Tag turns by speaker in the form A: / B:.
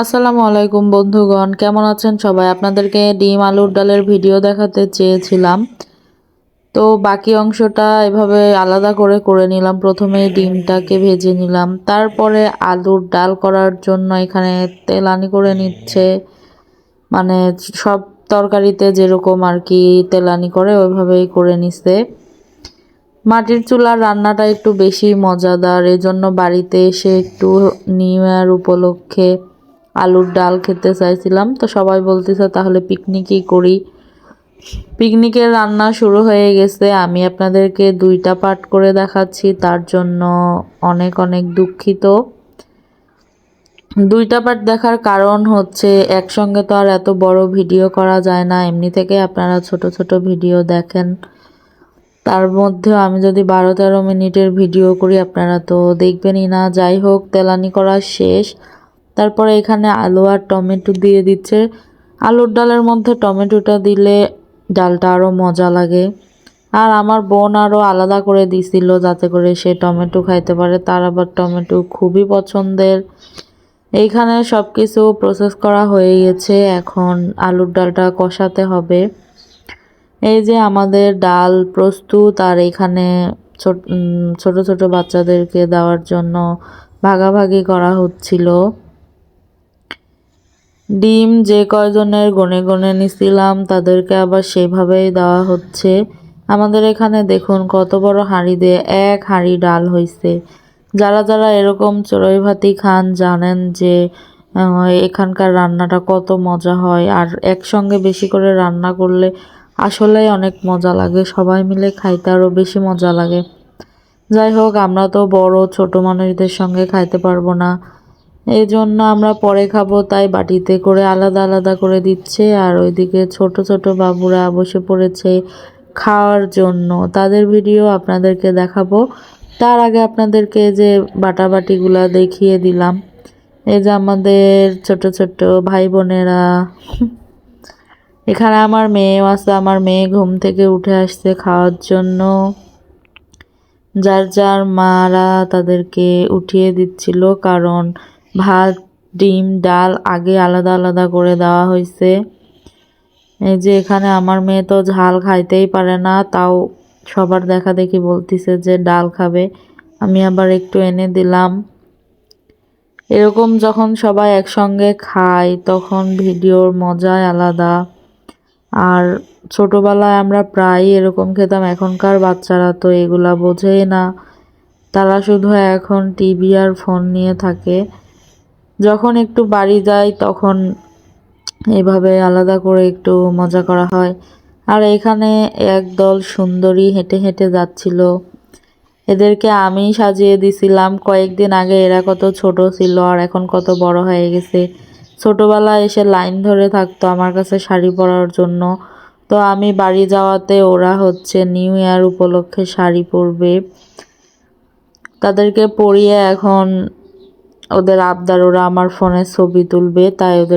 A: আসসালামু আলাইকুম বন্ধুগণ, কেমন আছেন সবাই? আপনাদেরকে ডিম আলুর ডালের ভিডিও দেখাতে চেয়েছিলাম। তো বাকি অংশটা এভাবে আলাদা করে করে নিলাম। প্রথমে ডিমটাকে ভেজে নিলাম। তারপরে আলুর ডাল করার জন্য এখানে তেলানি করে নিচ্ছে। মানে সব তরকারিতে যেরকম আর কি তেলানি করে, ওইভাবেই করে নিচ্ছে মাটির চুলার রান্নাটা একটু বেশি মজাদার, এজন্য বাড়িতে এসে একটু নিউ ইয়ার উপলক্ষে আলুর ডাল খেতে চাইছিলাম। তো সবাই বলতেছে, তাহলে পিকনিকই করি। পিকনিকের রান্না শুরু হয়ে গেছে। আমি আপনাদেরকে দুইটা পার্ট করে দেখাচ্ছি। তার জন্য অনেক অনেক দুঃখিত। দুইটা পার্ট দেখার কারণ হচ্ছে, একসঙ্গে তো আর এত বড় ভিডিও করা যায় না। এমনি থেকে আপনারা ছোট ছোট ভিডিও দেখেন। তার মধ্যেও আমি যদি বারো তেরো মিনিটের ভিডিও করি, আপনারা তো দেখবেনই না। যাই হোক, তেলানি করা শেষ। তারপরে এখানে আলু আর টমেটো দিয়ে দিচ্ছে। আলুর ডালের মধ্যে টমেটোটা দিলে ডালটা আরও মজা লাগে। আর আমার বোন আরও আলাদা করে দিছিল যাতে করে সে টমেটো খাইতে পারে। তার আবার টমেটো খুবই পছন্দের। এইখানে সব কিছু প্রসেস করা হয়ে গেছে। এখন আলুর ডালটা কষাতে হবে। এই যে আমাদের ডাল প্রস্তুত আর এখানে ছোট ছোট ছোট বাচ্চাদেরকে দেওয়ার জন্য ভাগাভাগি করা হচ্ছিল। ডিম যে কয়জনের গনে গনে নিছিলাম, তাদেরকে আবার সেভাবেই দেওয়া হচ্ছে। আমাদের এখানে দেখুন কত বড় হাঁড়ি দিয়ে এক হাঁড়ি ডাল হয়েছে যারা যারা এরকম চড়ই ভাতি খান জানেন যে এখানকার রান্নাটা কত মজা হয়। আর একসঙ্গে বেশি করে রান্না করলে আসলেই অনেক মজা লাগে। সবাই মিলে খাইতে আরও বেশি মজা লাগে। যাই হোক, আমরা তো বড় ছোট মানুষদের সঙ্গে খাইতে পারব না। এই জন্য আমরা পরে খাব, তাই বাটিতে করে আলাদা আলাদা করে দিচ্ছে। আর ওইদিকে ছোট ছোট বাবুরা বসে পড়েছে খাওয়ার জন্য। তাদের ভিডিও আপনাদেরকে দেখাবো। তার আগে আপনাদেরকে যে বাটাবাটিগুলা দেখিয়ে দিলাম। এই যে আমাদের ছোট ছোট ভাই বোনেরা এখানে আমার মেয়েও আছে, আমার মেয়ে ঘুম থেকে উঠে আসছে খাওয়ার জন্য। যার যার মারা তাদেরকে উঠিয়ে দিচ্ছিল, কারণ ভাত, ডিম, ডাল আগে আলাদা আলাদা করে দেওয়া হয়েছে। এই যে এখানে আমার মেয়ে তো ঝাল খাইতেই পারে না, তাও সবার দেখা দেখি বলতিছে যে ডাল খাবে। আমি আবার একটু এনে দিলাম। এরকম যখন সবাই একসঙ্গে খায়, তখন ভিডিওর মজাই আলাদা। আর ছোটোবেলায় আমরা প্রায় এরকম খেতাম, এখনকার বাচ্চারা তো এগুলা বোঝেই না। তারা শুধু এখন টিভি আর ফোন নিয়ে থাকে। যখন একটু বাড়ি যাই, তখন এভাবে আলাদা করে একটু মজা করা হয়। আর এখানে একদল সুন্দরী হেঁটে হেঁটে যাচ্ছিল। এদেরকে আমি সাজিয়ে দিছিলাম। কয়েকদিন আগে এরা কত ছোট ছিল আর এখন কত বড় হয়ে গেছে। ছোটোবেলায় এসে লাইন ধরে থাকতো আমার কাছে শাড়ি পরার জন্য। তো আমি বাড়ি যাওয়াতে ওরা হচ্ছে নিউ ইয়ার উপলক্ষে শাড়ি পরবে। তাদেরকে পরিয়ে এখন ওদের আবদার ওরা আমার ফোনে ছবি তুলবে তাই ওদের